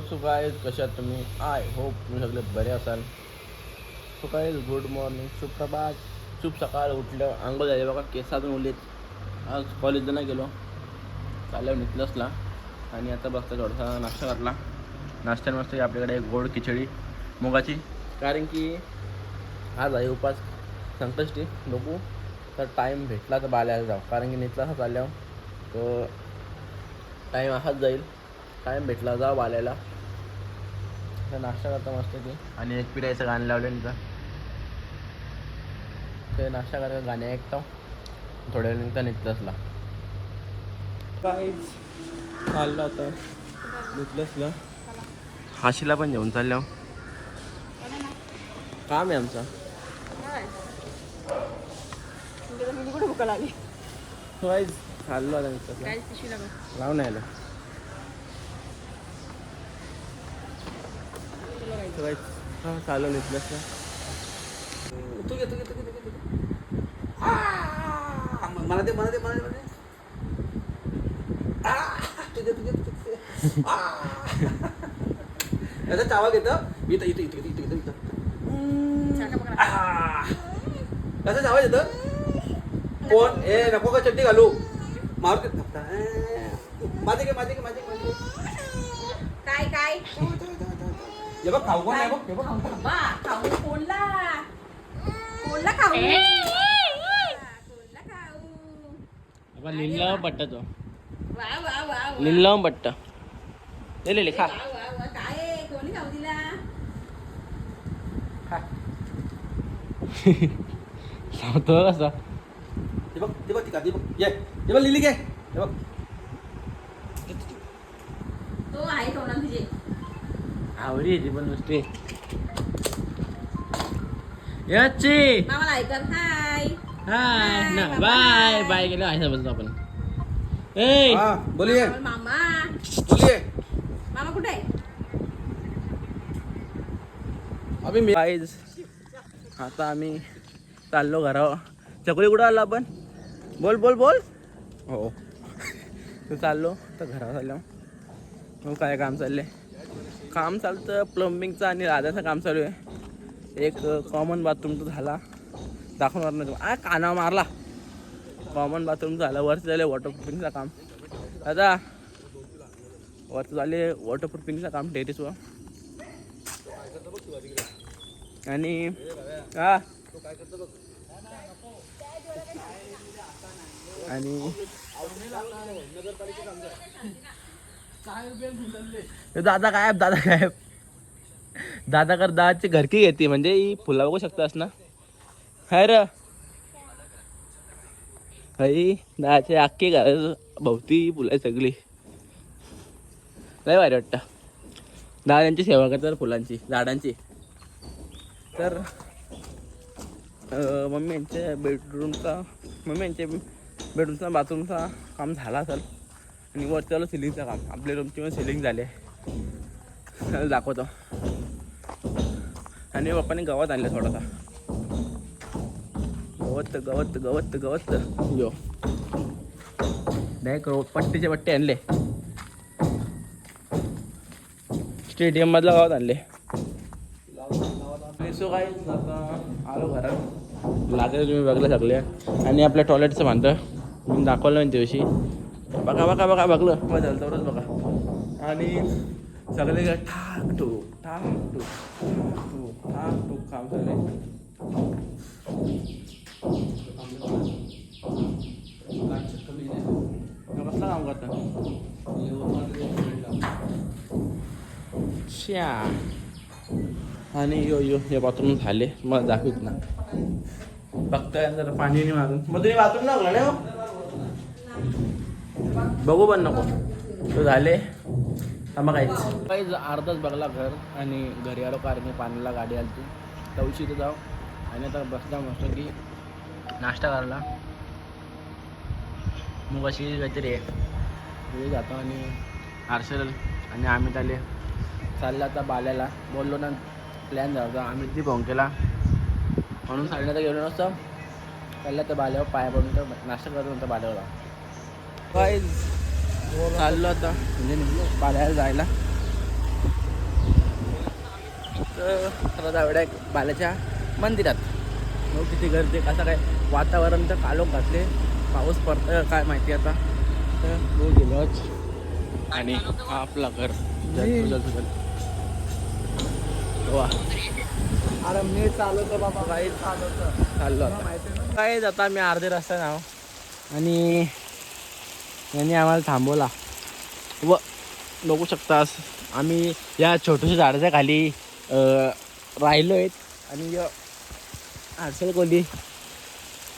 So guys कशात तुम्ही? I hope तुम्ही सगळे बरे असाल. सो गायज गुड मॉर्निंग सुप्रभात. शुभ सकाळ. उठलं. आंघोळ झाले. बघा केसातून उरलेत. आज कॉलेजला नाही गेलो. चालल्यावर निघलंसला आणि आता बघता थोडासा नाश्ता घातला. करला मस्त आपल्याकडे गोड खिचडी. मुगाची. कारण की आज आहे उपास. संकष्टी. बघू. तर टाईम भेटला तर बाल्याला जाऊ. कारण की निघला असा चालल्यावर. तर टाईम असाच जाईल. टाईम भेटला जाऊ बाल्याला? तर नाश्ता करता मस्त की आणि एक पिढ्याचं गाणं लावलं तिथं ते नाश्ता करायला गाणे ऐकतो थोड्या वेळ निघता निघतंचला काहीच चाललं आता. हाशीला पण जेवण चालल्या काम आहे आमचा. मी कुठे भुका लागली वाईज चाललो आता निघतंचला काय हां तू घे तू घे तू घे तू घे, तू घे. मला दे मला दे मला दे मला दे. आ, तू घे तू घे तू घे आ. याचा चावा घेतं. इथं इथं इथं इथं इथं इथं. कसं चावा येतं कोण? ए नको का चड्डी घालू? मारू दे. माझे घे माझे घे माझे घे, माझे घे. काय काय? हे बघ खाऊ कोण आहे बघ हे बघ खाऊ कोण. बा खाऊ कोणला कोणला खाऊ कोणला खाऊ लिल्ला पट्टा तो वा वा वा वा. लिल्ला पट्टा ले ले ले खा वा, वा, वा. काय आहे? कोणी खाऊ दिला खा. सांगतो कसा हे बघ हे बघ ती काढ, हे बघ ये हे बघ लिली घे हे बघ तो आहे तोंडात तुझे आवडी येते पण नुसते. याची! मामाला ऐकत हाय. हाय. ना बाय, बाय गेलो आहे समजतो आपण. ए! हा बोलिये. मामा. बोलिये. मामा कुठे आहे? अभी मी आता आम्ही चाललो घरावर. चकोली कुठं आलो आपण? बोल बोल बोल. हो. तर चाललो तर घरावर चाललो. हो काय काम चाललंय? काम चालतं प्लंबिंगचं आणि राधाचं काम चालू आहे. एक कॉमन बाथरूम तर झाला. दाखवणार नाही आ काना मारला. कॉमन बाथरूम झालं. वरचं झालं वॉटरप्रूफिंगचं काम. दादा वरचं झाले वॉटरप्रूफिंगचं काम टेरिसवर आणि हा. आणि दादा गायब दादा गायब. दादा कर दादाची घरकी घेते म्हणजे ही फुला बघू शकतास ना? हाय र. हई दादाचे आख्खी घर भोवती फुलं आहे सगळी. लय भारी वाटतं. दादांची सेवा करतात फुलांची झाडांची. तर मम्मी यांच्या बेडरूमचा मम्मी यांच्या बेडरूमचा बाथरूमचा काम झाला असेल. आणि वर चालू सिलिंगचं काम आपल्या रूमची पण सिलिंग झाली आहे. त्याला दाखवतो. आणि पप्पाने गवत आणलं थोडासा गवत गवत गवत गवत. यो. नाही करो पट्टीचे पट्टे आणले. स्टेडियम मधलं गावात आणले. सो काय आलो घरात. लागले तुम्ही बघलं सगळे आणि आपल्या टॉयलेटचं बांधतं मी दाखवलं ना दिवशी बघा बघा बघा बघलं. मग झालं तेवढंच बघा. आणि सगळे काय ठाक ठोक ठाक ठोक ठाक ठोक ठाक ठोक काम सगळे कसलं काम करतात श्या. आणि यो यो हे बाथरूम झाले. मग दाखवत ना. फक्त जरा पाणी नाही मारून मग तुम्ही बाथरूम लागला ना हो? बघू पण नको. तो झाले? मग काहीच काहीच अर्धाच बघला घर आणि घरी आलो कारण पाण्याला गाडी आली ती तवशी इथं जाऊ. आणि आता बसला मस्त की नाश्ता करायला. मग अशी काहीतरी आहे. तिथे जातो आणि आर्सेल आणि आम्ही आले चाललं आता बाल्याला. बोललो ना प्लॅन झाला होता. आम्ही ती केला. म्हणून सांगण्यात गेलो नसतं. चाललं तर बाल्यावर पाया पडून तर नाश्ता करत नंतर बाल्यावर. काय चाललो आता. म्हणजे निघलो बाल्याला जायला. तर जाऊया एक बालाच्या मंदिरात. मग किती गर्दी कसं काय वातावरण तर कालोख घातले. पाऊस पडतं काय माहिती आता. तर तो गेलोच आणि हा आपला घर. वा. अरे मी चालवतो बाबा. काही चालवतो. चाललो काय आता मी अर्धे रस्ता नाव आणि यांनी आम्हाला थांबवला. व बघू शकतास आम्ही या छोट्याशा झाडाच्या खाली राहिलो आहेत आणि हर्षल कोहली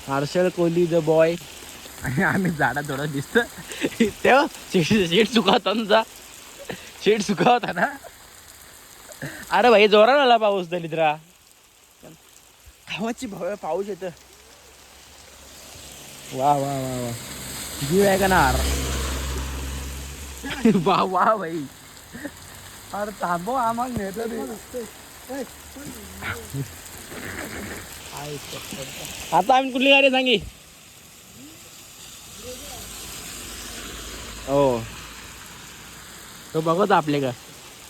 हर्षल कोहली द बॉय. आणि आम्ही झाडा थोडं दिसतं तेव्हा शेट शेट सुखावता ना. शेट सीट ना. अरे भाई जोरान आला पाऊस दलिद्रा गावाची भव्य पाऊस येतं. वा वा वा वा. जीव आहे का नार? वा वा भाई अरे थांबव आम्हाला नेतो आता आम्ही कुठली गाडी सांगी? हो. तो बघतो आपले का?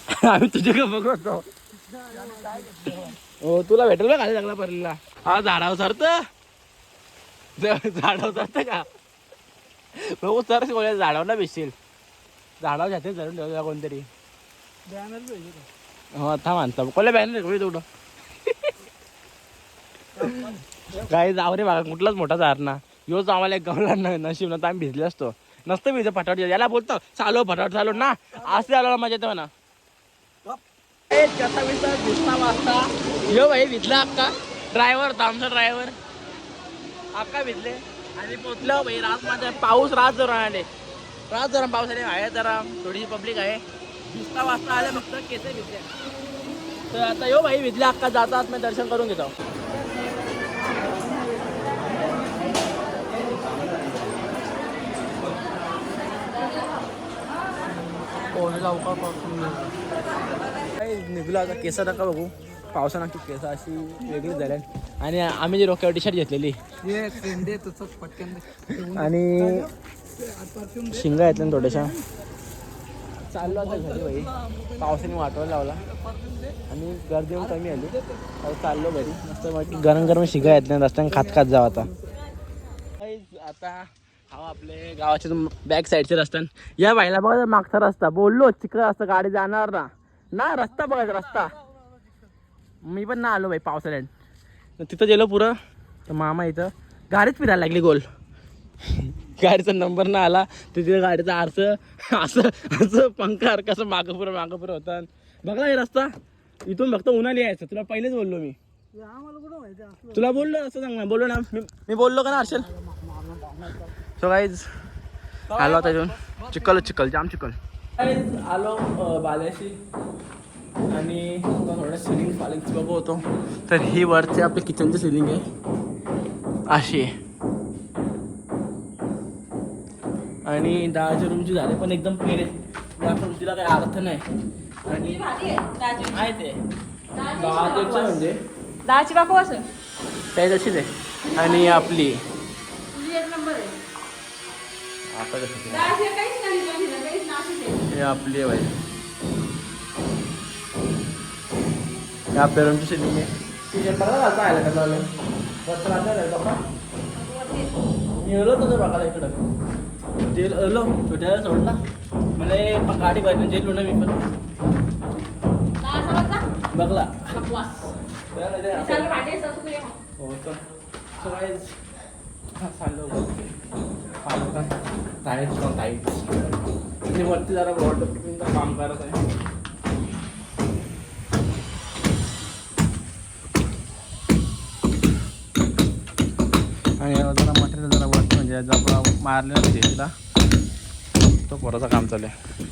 आम्ही तुझे का बघतो हो तुला भेटेल का खाली चांगला पडलेला. हा झाडावर सरत झाडावर सरत का? सर कोणत्या झाडावर ना भेटशील. झाडावर जाते धरून ठेवला कोणतरी. हो थांब आणता कोणत्या बॅनर कोणी तेवढं काही जाऊ रे बघा कुठलाच मोठा झाड ना. योच आम्हाला एक गावला न नशीब ना तर आम्ही भिजले असतो. नसतं भिजत फटाफट याला बोलतो चालो फटाफट चालो ना. असते आलो ना मजा येते वाजता. यो भाई भिजला अक्का? ड्रायव्हर आमचा ड्रायव्हर अक्का भिजले. आणि पोचलं भाई रात माझा पाऊस रात जरा आले. रात जरा पाऊस आले आहे जरा थोडीशी पब्लिक आहे. भिजता वाजता आले फक्त केसे भिजले तर आता यो भाई भिजल्या अक्का जातात मी दर्शन करून घेतो. काही निघलो आता केस नका बघू. पावसानं की केस अशी वेगळी झाल्या आणि आम्ही जी डोक्यावर टी शर्ट घेतलेली आणि शिंगा आहेत ना थोड्याशा. चाललो आता घरी भाई पावसाने वाटवायला लावला. आणि गर्दी कमी आली चाललो घरी. मस्त मग गरम गरम शिंगा आहेत ना. रस्त्याने खात खात जाव आता. आता हा आपले गावाच्या बॅक साईडचे रस्त्यान या बाईला बघा मागचा रस्ता. बोललो चिकट रस्ता गाडी जाणार ना. ना रस्ता बघायचा रस्ता. मी पण ना आलो भाई पावसाळ्यात. तिथं गेलो पुरं. तर मामा इथं गाडीच फिरायला लागली गोल. गाडीचा नंबर ना आला. तिथे गाडीचा आरस असं असं पंखार कसं मागं पुरं मागं पुरं होतं. बघला हे रस्ता. इथून फक्त उन्हाळी यायचं. तुला पहिलेच बोललो मी. तुला बोललो असं सांग ना. बोललो ना. मी मी बोललो का ना हर्षल? सो गाईज आलो आता इथून. चिकल चिकल जाम चिकल आलो बाल्याशी आणि थोडं सिलिंग फालिंग बघू होतो. तर ही वरची आपली किचनची सिलिंग आहे. अशी आहे. आणि दहाच्या रूमची झाले पण एकदम क्लिअर आहे त्या रूमचीला काही अर्थ नाही. आणि आहे. ते म्हणजे दहाची बाकू असं त्या तशीच आहे. आणि आपली आता कसं आपली आहे बाई हे आपल्या रूमची सिलिंग आहे किचन बघा आता आलं का चालू वरचं राहतं ना बाबा मी आलो होतो बघायला इकडं जेल आलो छोट्याला सोडला मला प- गाडी भरली जेल ना मी पण. बघला. हो तर चाललो टाईट टाईट वरती जरा वॉटर काम करत आहे म्हणजे आपण मारलेलं नाही तिला तो पोराचं काम चालू आहे.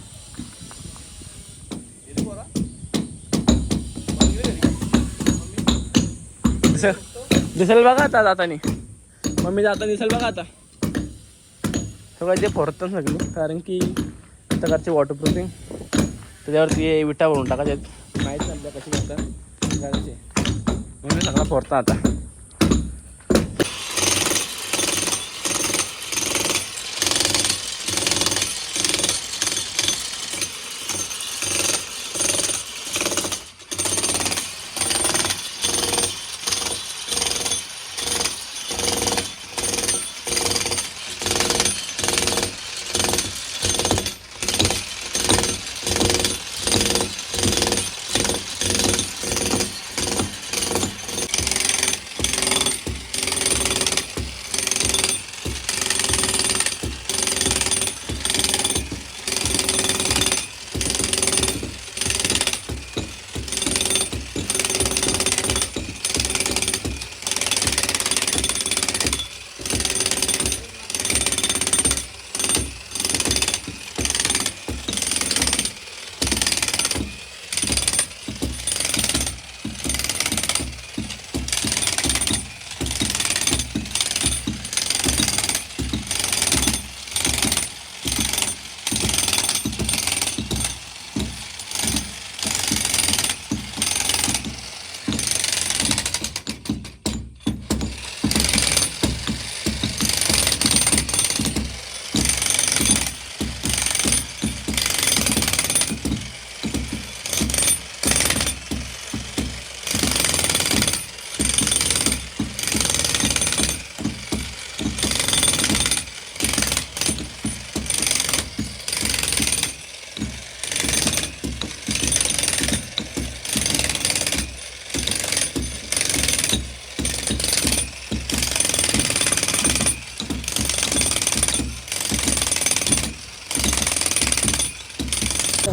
दिसेल? दिसेल बघा आता जातानी मम्मी जाता दिसेल बघा आता. सगळं ते फोडतात सगळी कारण की प्रकारचे वॉटरप्रूफिंग त्याच्यावरती विटा भरून टाकायचे माहीत नाही कशी करतात. घालायचे म्हणून सगळं फोडता आता.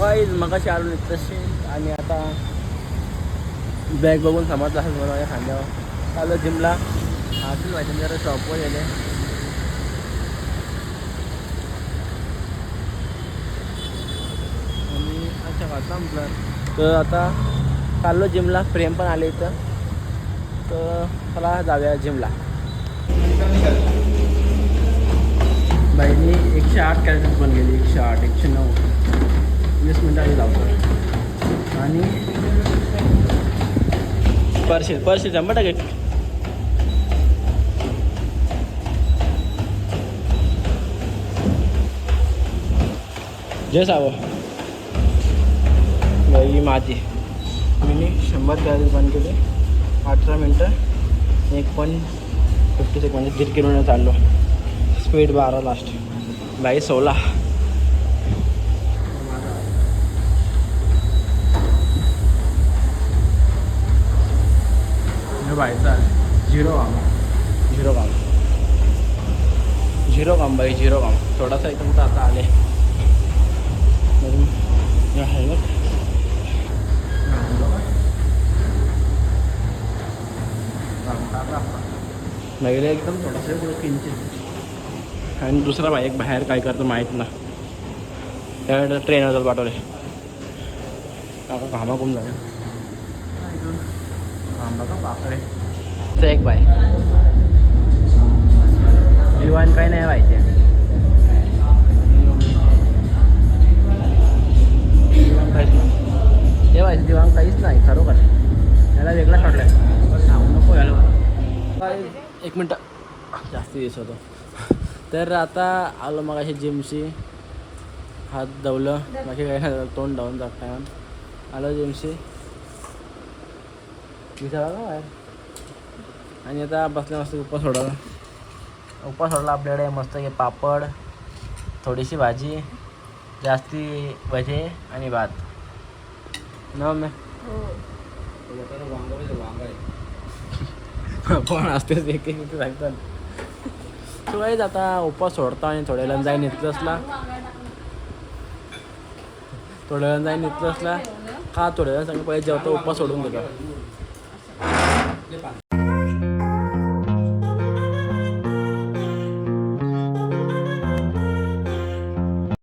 काही मगाशी आलो नाही तसे आणि आता बॅग बघून समजला असेल मला माझ्या खांद्यावर. आलो जिमला. आजून माझ्या जरा शॉपवर येते आणि अच्छा वाटला म्हटलं तर आता चाललो जिमला. प्रेम पण आले इथं. तर मला जाऊया जिमला. बाईनी एकशे आठ कॅरेट बनलेली एकशे आठ एकशे नऊ. वीस मिनटं आधी लावतो आणि परशील परशील शंभर टक्के. जे सावं. बाई माती. मी शंभर कॅरेट बंद केले. अठरा मिनटं एक पॉईंट फिफ्टी सेकंड म्हणजे दीड किलोमीटर चाललो. स्पीड बारा लास्ट बाई सोळा. बाई आहे. झिरो काम झिरो काम झिरो काम बाई झिरो काम थोडासा एकदम तर आता आले. हेल्मेट महिला एकदम थोडासा पुढे किंचित आणि दुसरा भाई एक बाहेर काय करतो माहीत ना. त्यावेळेला ट्रेन पाठवले कामा कोण झाले. घामा का बापरे. तर एक बाय. दिवाण काही नाही माहिती काहीच नाही. हे व्हायचं दिवाण काहीच नाही खरोखर. याला वेगळा शॉटला सांगू नको याला. एक मिनटं. जास्त दिवस होतो. तर आता आलो मग अशी जिमशी हात धावलं. बाकी काय तोंड धावून जात काय आलो जिमशी विचारा का बाहेर. आणि आता बसल्या मस्त उपवास सोडवला उपवास सोडला आपल्याकडे मस्त हे पापड थोडीशी भाजी जास्ती भजे आणि भात. न मी पण असतेच एक एक सांगतात. आता उपवास सोडतो आणि थोड्या वेळानं जाईन इथलंसला थोड्या वेळानं जाईन इथलंसला का थोड्या वेळा सांग पहिले जेवतो उपवास सोडून देतो. le pan.